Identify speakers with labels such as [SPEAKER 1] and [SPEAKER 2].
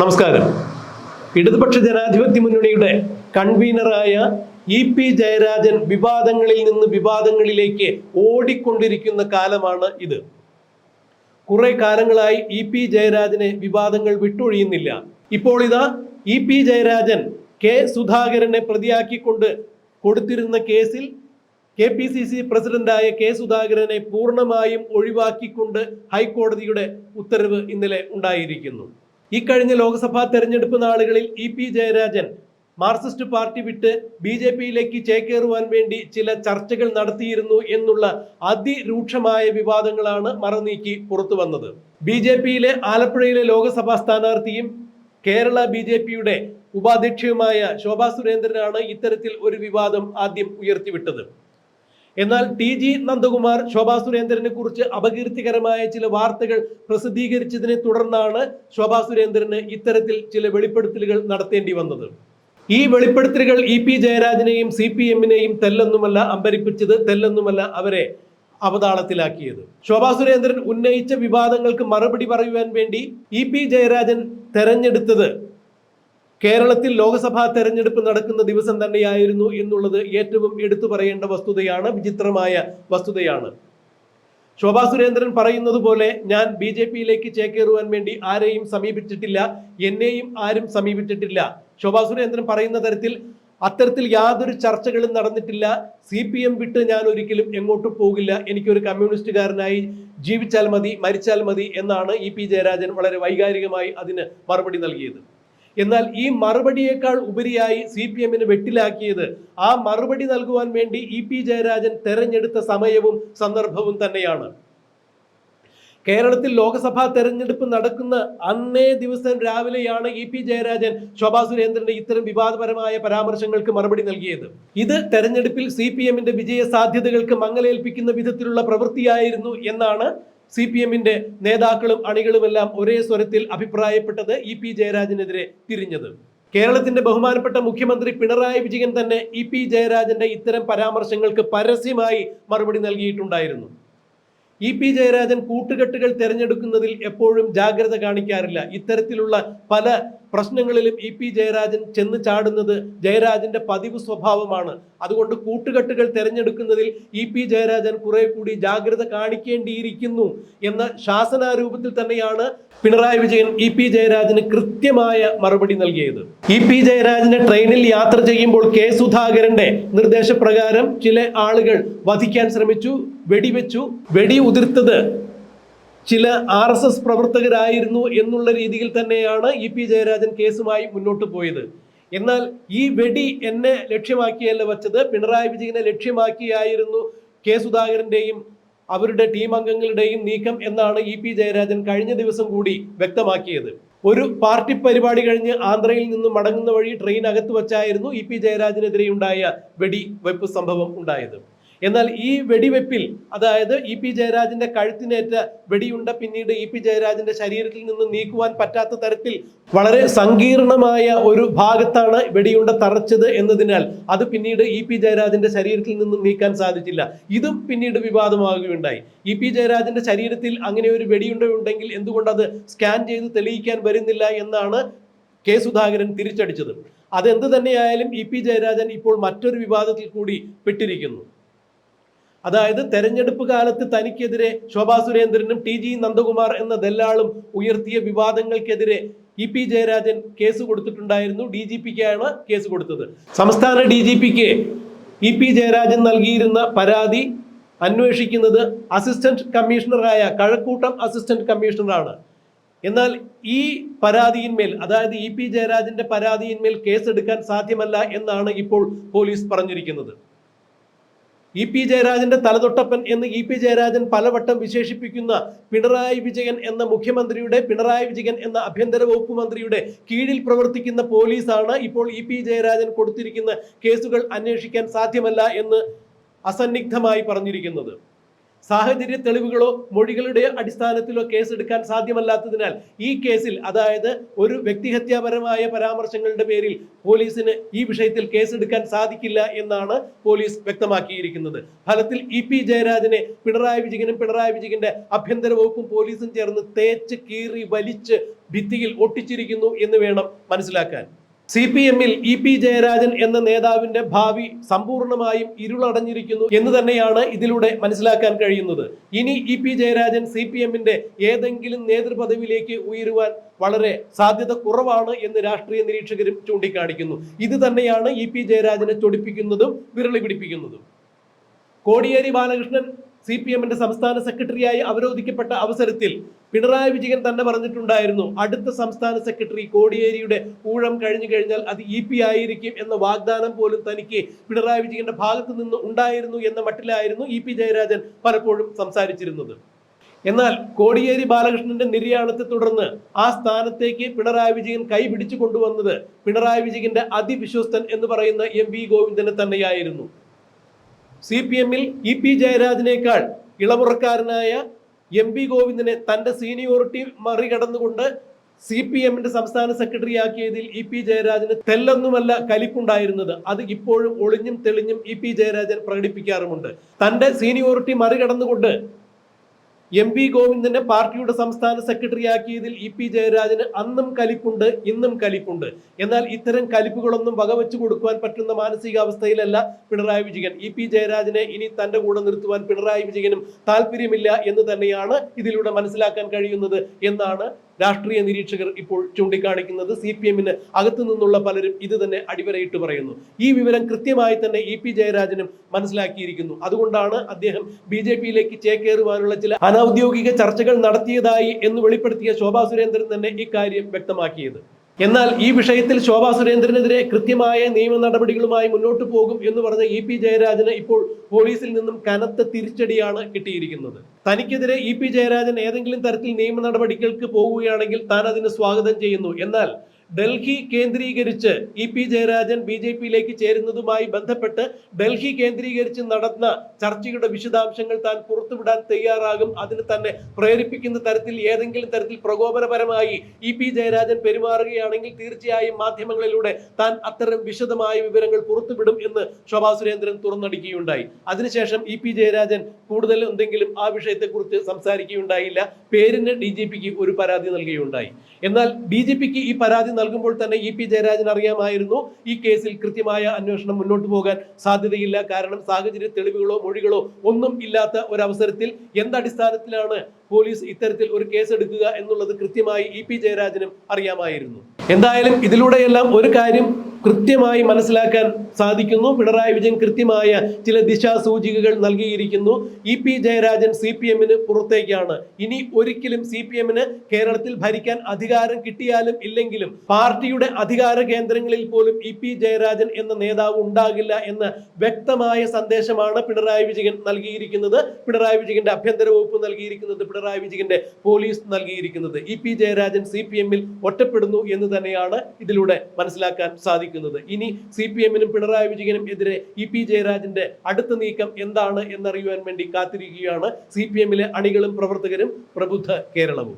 [SPEAKER 1] നമസ്കാരം. ഇടതുപക്ഷ ജനാധിപത്യ മുന്നണിയുടെ കൺവീനറായ ഇ പി ജയരാജൻ വിവാദങ്ങളിൽ നിന്ന് വിവാദങ്ങളിലേക്ക് ഓടിക്കൊണ്ടിരിക്കുന്ന കാലമാണ് ഇത്. കുറെ കാലങ്ങളായി ഇ പി ജയരാജനെ വിവാദങ്ങൾ വിട്ടൊഴിയുന്നില്ല. ഇപ്പോൾ ഇതാ ഇ പി ജയരാജൻ കെ സുധാകരനെ പ്രതിയാക്കിക്കൊണ്ട് കൊടുത്തിരുന്ന കേസിൽ കെ പി സി സി പ്രസിഡന്റായ കെ സുധാകരനെ പൂർണമായും ഒഴിവാക്കിക്കൊണ്ട് ഹൈക്കോടതിയുടെ ഉത്തരവ് ഇന്നലെ ഉണ്ടായിരിക്കുന്നു. ഇക്കഴിഞ്ഞ ലോക്സഭാ തെരഞ്ഞെടുപ്പ് നാളുകളിൽ E P Jayarajan Marxist party വിട്ട് ബി ജെ പിയിലേക്ക് ചേക്കേറുവാൻ വേണ്ടി ചില ചർച്ചകൾ നടത്തിയിരുന്നു എന്നുള്ള അതിരൂക്ഷമായ വിവാദങ്ങളാണ് മറനീക്കി പുറത്തു വന്നത്. ബി ജെ പിയിലെ ആലപ്പുഴയിലെ ലോക്സഭാ സ്ഥാനാർത്ഥിയും കേരള ബി ജെ പിയുടെ ഉപാധ്യക്ഷയുമായ ശോഭാ സുരേന്ദ്രനാണ് ഇത്തരത്തിൽ ഒരു വിവാദം ആദ്യം ഉയർത്തിവിട്ടത്. എന്നാൽ ടി ജി നന്ദകുമാർ ശോഭാ സുരേന്ദ്രനെ കുറിച്ച് അപകീർത്തികരമായ ചില വാർത്തകൾ പ്രസിദ്ധീകരിച്ചതിനെ തുടർന്നാണ് ശോഭാ സുരേന്ദ്രന് ഇത്തരത്തിൽ ചില വെളിപ്പെടുത്തലുകൾ നടത്തേണ്ടി വന്നത്. ഈ വെളിപ്പെടുത്തലുകൾ ഇ പി ജയരാജനെയും സി പി എമ്മിനെയും തെല്ലൊന്നുമല്ല അമ്പരിപ്പിച്ചത് തെല്ലൊന്നുമല്ല അവരെ അവതാളത്തിലാക്കിയത്. ശോഭാ സുരേന്ദ്രൻ ഉന്നയിച്ച വിവാദങ്ങൾക്ക് മറുപടി പറയുവാൻ വേണ്ടി ഇ പി ജയരാജൻ തെരഞ്ഞെടുത്തത് കേരളത്തിൽ ലോക്സഭാ തെരഞ്ഞെടുപ്പ് നടക്കുന്ന ദിവസം തന്നെയായിരുന്നു എന്നുള്ളത് ഏറ്റവും എടുത്തു പറയേണ്ട വസ്തുതയാണ് വിചിത്രമായ വസ്തുതയാണ്. ശോഭാ സുരേന്ദ്രൻ പറയുന്നത് പോലെ ഞാൻ ബി ജെ പിയിലേക്ക് ചേക്കേറുവാൻ വേണ്ടി ആരെയും സമീപിച്ചിട്ടില്ല എന്നെയും ആരും സമീപിച്ചിട്ടില്ല. ശോഭാ സുരേന്ദ്രൻ പറയുന്ന തരത്തിൽ അത്തരത്തിൽ യാതൊരു ചർച്ചകളും നടന്നിട്ടില്ല. സി പി എം വിട്ട് ഞാൻ ഒരിക്കലും എങ്ങോട്ടും പോകില്ല. എനിക്കൊരു കമ്മ്യൂണിസ്റ്റുകാരനായി ജീവിച്ചാൽ മതി മരിച്ചാൽ മതി എന്നാണ് ഇ പി ജയരാജൻ വളരെ വൈകാരികമായി അതിന് മറുപടി നൽകിയത്. എന്നാൽ ഈ മറുപടിയേക്കാൾ ഉപരിയായി സി പി എമ്മിന് വെട്ടിലാക്കിയത്. ആ മറുപടി നൽകുവാൻ വേണ്ടി ഇ പി ജയരാജൻ തെരഞ്ഞെടുത്ത സമയവും സന്ദർഭവും തന്നെയാണ്. കേരളത്തിൽ ലോക്സഭാ തെരഞ്ഞെടുപ്പ് നടക്കുന്ന അന്നേ ദിവസം രാവിലെയാണ് ഇ പി ജയരാജൻ ശോഭാ സുരേന്ദ്രന്റെ ഇത്തരം വിവാദപരമായ പരാമർശങ്ങൾക്ക് മറുപടി നൽകിയത്. ഇത് തെരഞ്ഞെടുപ്പിൽ സി പി എമ്മിന്റെ വിജയ സാധ്യതകൾക്ക് മങ്ങലേൽപ്പിക്കുന്ന വിധത്തിലുള്ള പ്രവൃത്തിയായിരുന്നു എന്നാണ് സി പി എമ്മിന്റെ നേതാക്കളും അണികളുമെല്ലാം ഒരേ സ്വരത്തിൽ അഭിപ്രായപ്പെട്ടത് ഇ പി ജയരാജനെതിരെ തിരിഞ്ഞത്. കേരളത്തിന്റെ ബഹുമാനപ്പെട്ട മുഖ്യമന്ത്രി പിണറായി വിജയൻ തന്നെ ഇ പി ജയരാജന്റെ ഇത്തരം പരാമർശങ്ങൾക്ക് പരസ്യമായി മറുപടി നൽകിയിട്ടുണ്ടായിരുന്നു. ഇ പി ജയരാജൻ കൂട്ടുകെട്ടുകൾ തിരഞ്ഞെടുക്കുന്നതിൽ എപ്പോഴും ജാഗ്രത കാണിക്കാറില്ല. ഇത്തരത്തിലുള്ള പല പ്രശ്നങ്ങളിലും ഇ പി ജയരാജൻ ചെന്ന് ചാടുന്നത് ജയരാജന്റെ പതിവ് സ്വഭാവമാണ്. അതുകൊണ്ട് കൂട്ടുകെട്ടുകൾ തിരഞ്ഞെടുക്കുന്നതിൽ ഇ പി ജയരാജൻ കുറെ കൂടി ജാഗ്രത കാണിക്കേണ്ടിയിരിക്കുന്നു എന്ന ശാസനാരൂപത്തിൽ തന്നെയാണ് പിണറായി വിജയൻ ഇ പി ജയരാജന് കൃത്യമായ മറുപടി നൽകിയത്. ഇ പി ജയരാജനെ ട്രെയിനിൽ യാത്ര ചെയ്യുമ്പോൾ കെ സുധാകരന്റെ നിർദ്ദേശപ്രകാരം ചില ആളുകൾ വധിക്കാൻ ശ്രമിച്ചു. വെടിവെച്ചു വെടി ഉതിർത്തത് ചില ആർ എസ് എസ് പ്രവർത്തകരായിരുന്നു എന്നുള്ള രീതിയിൽ തന്നെയാണ് ഇ പി ജയരാജൻ കേസുമായി മുന്നോട്ട് പോയത്. എന്നാൽ ഈ വെടി എന്നെ ലക്ഷ്യമാക്കിയല്ല വച്ചത്. പിണറായി വിജയനെ ലക്ഷ്യമാക്കിയായിരുന്നു കെ സുധാകരന്റെയും അവരുടെ ടീം അംഗങ്ങളുടെയും നീക്കം എന്നാണ് ഇ പി ജയരാജൻ കഴിഞ്ഞ ദിവസം കൂടി വ്യക്തമാക്കിയത്. ഒരു പാർട്ടി പരിപാടി കഴിഞ്ഞ് ആന്ധ്രയിൽ നിന്നും മടങ്ങുന്ന വഴി ട്രെയിൻ അകത്ത് വച്ചായിരുന്നു ഇ പി ജയരാജനെതിരെ ഉണ്ടായ വെടിവെപ്പ് സംഭവം ഉണ്ടായത്. എന്നാൽ ഈ വെടിവെപ്പിൽ അതായത് ഇ പി ജയരാജന്റെ കഴുത്തിനേറ്റ വെടിയുണ്ട പിന്നീട് ഇ പി ജയരാജന്റെ ശരീരത്തിൽ നിന്ന് നീക്കുവാൻ പറ്റാത്ത തരത്തിൽ വളരെ സങ്കീർണമായ ഒരു ഭാഗത്താണ് വെടിയുണ്ട തറച്ചത് എന്നതിനാൽ അത് പിന്നീട് ഇ പി ജയരാജന്റെ ശരീരത്തിൽ നിന്ന് നീക്കാൻ സാധിച്ചില്ല. ഇതും പിന്നീട് വിവാദമാകുകയുണ്ടായി. ഇ പി ജയരാജന്റെ ശരീരത്തിൽ അങ്ങനെ ഒരു വെടിയുണ്ട ഉണ്ടെങ്കിൽ എന്തുകൊണ്ട് അത് സ്കാൻ ചെയ്ത് തെളിയിക്കാൻ വരുന്നില്ല എന്നാണ് കെ സുധാകരൻ തിരിച്ചടിച്ചത്. അതെന്ത് തന്നെയായാലും ഇ പി ജയരാജൻ ഇപ്പോൾ മറ്റൊരു വിവാദത്തിൽ കൂടി പെട്ടിരിക്കുന്നു. അതായത് തെരഞ്ഞെടുപ്പ് കാലത്ത് തനിക്കെതിരെ ശോഭാ സുരേന്ദ്രനും ടി ജി നന്ദകുമാർ എന്ന ദല്ലാളും ഉയർത്തിയ വിവാദങ്ങൾക്കെതിരെ ഇ പി ജയരാജൻ കേസ് കൊടുത്തിട്ടുണ്ടായിരുന്നു. ഡി ജി പിക്കാണ് കേസ് കൊടുത്തത്. സംസ്ഥാന ഡി ജി പിക്ക് ഇ പി ജയരാജൻ നൽകിയിരുന്ന പരാതി അന്വേഷിക്കുന്നത് അസിസ്റ്റന്റ് കമ്മീഷണറായ കഴക്കൂട്ടം അസിസ്റ്റന്റ് കമ്മീഷണറാണ്. എന്നാൽ ഈ പരാതിയിന്മേൽ അതായത് ഇ പി ജയരാജന്റെ പരാതിയിന്മേൽ കേസെടുക്കാൻ സാധ്യമല്ല എന്നാണ് ഇപ്പോൾ പോലീസ് പറഞ്ഞിരിക്കുന്നത്. ഇ പി ജയരാജന്റെ തലതൊട്ടപ്പൻ എന്ന് ഇ പി ജയരാജൻ പലവട്ടം വിശേഷിപ്പിക്കുന്ന പിണറായി വിജയൻ എന്ന മുഖ്യമന്ത്രിയുടെ പിണറായി വിജയൻ എന്ന ആഭ്യന്തര വകുപ്പ് മന്ത്രിയുടെ കീഴിൽ പ്രവർത്തിക്കുന്ന പോലീസാണ് ഇപ്പോൾ ഇ പി ജയരാജൻ കൊടുത്തിരിക്കുന്ന കേസുകൾ അന്വേഷിക്കാൻ സാധ്യമല്ല എന്ന് അസന്നിഗ്ധമായി പറഞ്ഞിരിക്കുന്നത്. സാഹചര്യ തെളിവുകളോ മൊഴികളുടെ അടിസ്ഥാനത്തിലോ കേസെടുക്കാൻ സാധ്യമല്ലാത്തതിനാൽ ഈ കേസിൽ അതായത് ഒരു വ്യക്തിഹത്യാപരമായ പരാമർശങ്ങളുടെ പേരിൽ പോലീസിന് ഈ വിഷയത്തിൽ കേസെടുക്കാൻ സാധിക്കില്ല എന്നാണ് പോലീസ് വ്യക്തമാക്കിയിരിക്കുന്നത്. ഫലത്തിൽ ഇ പി ജയരാജനെ പിണറായി വിജയനും പിണറായി വിജയന്റെ ആഭ്യന്തര വകുപ്പും പോലീസും ചേർന്ന് തേച്ച് കീറി വലിച്ച് ഭിത്തിയിൽ ഒട്ടിച്ചിരിക്കുന്നു എന്ന് വേണം മനസ്സിലാക്കാൻ. സി പി എമ്മിൽ ഇ പി ജയരാജൻ എന്ന നേതാവിന്റെ ഭാവി സമ്പൂർണമായും ഇരുളടഞ്ഞിരിക്കുന്നു എന്ന് തന്നെയാണ് ഇതിലൂടെ മനസ്സിലാക്കാൻ കഴിയുന്നത്. ഇനി E P Jayarajan C P എമ്മിന്റെ ഏതെങ്കിലും നേതൃപദവിയിലേക്ക് ഉയരുവാൻ വളരെ സാധ്യത കുറവാണ് എന്ന് രാഷ്ട്രീയ നിരീക്ഷകരും ചൂണ്ടിക്കാണിക്കുന്നു. ഇത് തന്നെയാണ് ഇ പി ജയരാജനെ ചൊടിപ്പിക്കുന്നതും വിരളി പിടിപ്പിക്കുന്നതും. കോടിയേരി ബാലകൃഷ്ണൻ സി പി എമ്മിന്റെ സംസ്ഥാന സെക്രട്ടറിയായി അവരോധിക്കപ്പെട്ട അവസരത്തിൽ പിണറായി വിജയൻ തന്നെ പറഞ്ഞിട്ടുണ്ടായിരുന്നു അടുത്ത സംസ്ഥാന സെക്രട്ടറി കോടിയേരിയുടെ ഊഴം കഴിഞ്ഞു കഴിഞ്ഞാൽ അത് ഇ പി ആയിരിക്കും എന്ന വാഗ്ദാനം പോലും തനിക്ക് പിണറായി വിജയന്റെ ഭാഗത്തു നിന്ന് ഉണ്ടായിരുന്നു എന്ന മട്ടിലായിരുന്നു ഇ പി ജയരാജൻ പലപ്പോഴും സംസാരിച്ചിരുന്നത്. എന്നാൽ കോടിയേരി ബാലകൃഷ്ണന്റെ നിര്യാണത്തെ തുടർന്ന് ആ സ്ഥാനത്തേക്ക് പിണറായി വിജയൻ കൈപിടിച്ചു കൊണ്ടുവന്നത് പിണറായി വിജയന്റെ അതിവിശ്വസ്തൻ എന്ന് പറയുന്ന എം വി ഗോവിന്ദനെ തന്നെയായിരുന്നു. സി പി എമ്മിൽ ഇ പി ജയരാജനേക്കാൾ ഇളമുറക്കാരനായ എം പി ഗോവിന്ദനെ തന്റെ സീനിയോറിറ്റി മറികടന്നുകൊണ്ട് സി പി എമ്മിന്റെ സംസ്ഥാന സെക്രട്ടറി ആക്കിയതിൽ ഇ പി ജയരാജന് തെല്ലൊന്നുമല്ല കലിപ്പുണ്ടായിരുന്നത്. അത് ഇപ്പോഴും ഒളിഞ്ഞും തെളിഞ്ഞും ഇ പി ജയരാജൻ പ്രകടിപ്പിക്കാറുമുണ്ട്. തന്റെ സീനിയോറിറ്റി മറികടന്നുകൊണ്ട് എം വി ഗോവിന്ദനെ പാർട്ടിയുടെ സംസ്ഥാന സെക്രട്ടറി ആക്കിയതിൽ ഇ പി ജയരാജന് അന്നും കലിപ്പുണ്ട് ഇന്നും കലിപ്പുണ്ട്. എന്നാൽ ഇത്തരം കലിപ്പുകളൊന്നും വകവെച്ചു കൊടുക്കുവാൻ പറ്റുന്ന മാനസികാവസ്ഥയിലല്ല പിണറായി വിജയൻ. ഇ പി ജയരാജനെ ഇനി തന്റെ കൂടെ നിർത്തുവാൻ പിണറായി വിജയനും താല്പര്യമില്ല എന്ന് തന്നെയാണ് ഇതിലൂടെ മനസ്സിലാക്കാൻ കഴിയുന്നത് എന്നാണ് രാഷ്ട്രീയ നിരീക്ഷകർ ഇപ്പോൾ ചൂണ്ടിക്കാണിക്കുന്നത് സി പി എമ്മിന് അകത്തു നിന്നുള്ള പലരും ഇത് തന്നെ അടിവരയിട്ട് പറയുന്നു. ഈ വിവരം കൃത്യമായി തന്നെ ഇ പി ജയരാജനും മനസ്സിലാക്കിയിരിക്കുന്നു. അതുകൊണ്ടാണ് അദ്ദേഹം ബി ജെ പിയിലേക്ക് ചേക്കേറുവാനുള്ള ചില അനൌദ്യോഗിക ചർച്ചകൾ നടത്തിയതായി എന്ന് വെളിപ്പെടുത്തിയ ശോഭാ സുരേന്ദ്രൻ തന്നെ ഇക്കാര്യം വ്യക്തമാക്കിയത്. എന്നാൽ ഈ വിഷയത്തിൽ ശോഭാ സുരേന്ദ്രനെതിരെ കൃത്യമായ നിയമ നടപടികളുമായി മുന്നോട്ട് പോകും എന്ന് പറഞ്ഞ ഇ പി ജയരാജന് ഇപ്പോൾ പോലീസിൽ നിന്നും കനത്ത തിരിച്ചടിയാണ് കിട്ടിയിരിക്കുന്നത്. തനിക്കെതിരെ ഇ പി ജയരാജൻ ഏതെങ്കിലും തരത്തിൽ നിയമ നടപടികൾക്ക് പോകുകയാണെങ്കിൽ താൻ അതിന് സ്വാഗതം ചെയ്യുന്നു. എന്നാൽ ഡൽഹി കേന്ദ്രീകരിച്ച് E P Jayarajan B J പിയിലേക്ക് ചേരുന്നതുമായി ബന്ധപ്പെട്ട് ഡൽഹി കേന്ദ്രീകരിച്ച് നടന്ന ചർച്ചയുടെ വിശദാംശങ്ങൾ താൻ പുറത്തുവിടാൻ തയ്യാറാകും. അതിന് തന്നെ പ്രേരിപ്പിക്കുന്ന തരത്തിൽ ഏതെങ്കിലും തരത്തിൽ പ്രകോപനപരമായി ഇ പി ജയരാജൻ പെരുമാറുകയാണെങ്കിൽ തീർച്ചയായും മാധ്യമങ്ങളിലൂടെ താൻ അത്തരം വിശദമായ വിവരങ്ങൾ പുറത്തുവിടും എന്ന് ശോഭാ സുരേന്ദ്രൻ തുറന്നടിക്കുകയുണ്ടായി. അതിനുശേഷം ഇ പി ജയരാജൻ കൂടുതൽ എന്തെങ്കിലും ആ വിഷയത്തെക്കുറിച്ച് സംസാരിക്കുകയുണ്ടായില്ല. പേരിന് ഡി ജി പിക്ക് ഒരു പരാതി നൽകുകയുണ്ടായി. എന്നാൽ ഡി ജി പിക്ക് ഈ പരാതി നൽകുമ്പോൾ തന്നെ ഇ പി ജയരാജൻ അറിയാമായിരുന്നു ഈ കേസിൽ കൃത്യമായ അന്വേഷണം മുന്നോട്ട് പോകാൻ സാധ്യതയില്ല. കാരണം സാഹചര്യ തെളിവുകളോ മൊഴികളോ ഒന്നും ഇല്ലാത്ത ഒരവസരത്തിൽ എന്തടിസ്ഥാനത്തിലാണ് പോലീസ് ഇത്തരത്തിൽ ഒരു കേസ് എടുക്കുക എന്നുള്ളത് കൃത്യമായി ഇ പി ജയരാജനും അറിയാമായിരുന്നു. എന്തായാലും ഇതിലൂടെയെല്ലാം ഒരു കാര്യം കൃത്യമായി മനസ്സിലാക്കാൻ സാധിക്കുന്നു. പിണറായി വിജയൻ കൃത്യമായ ചില ദിശാസൂചികകൾ നൽകിയിരിക്കുന്നു. E P Jayarajan C P എമ്മിന് പുറത്തേക്കാണ്. ഇനി ഒരിക്കലും സി പി എമ്മിന് കേരളത്തിൽ ഭരിക്കാൻ അധികാരം കിട്ടിയാലും ഇല്ലെങ്കിലും പാർട്ടിയുടെ അധികാര കേന്ദ്രങ്ങളിൽ പോലും ഇ പി ജയരാജൻ എന്ന നേതാവ് ഉണ്ടാകില്ല എന്ന വ്യക്തമായ സന്ദേശമാണ് പിണറായി വിജയൻ നൽകിയിരിക്കുന്നത്. പിണറായി വിജയന്റെ ആഭ്യന്തര വകുപ്പ് നൽകിയിരിക്കുന്നത് പിണറായി വിജയന്റെ പോലീസ് നൽകിയിരിക്കുന്നത്. E P Jayarajan C P എമ്മിൽ ഒറ്റപ്പെടുന്നു എന്ന് തന്നെയാണ് ഇതിലൂടെ മനസ്സിലാക്കാൻ സാധിക്കുന്നത്. ഇനി സി പി എമ്മിനും പിണറായി വിജയനും എതിരെ ഇ പി ജയരാജന്റെ അടുത്ത നീക്കം എന്താണ് എന്നറിയുവാൻ വേണ്ടി കാത്തിരിക്കുകയാണ്. സി പി എമ്മിലെ അണികളും പ്രവർത്തകരും പ്രബുദ്ധ കേരളവും.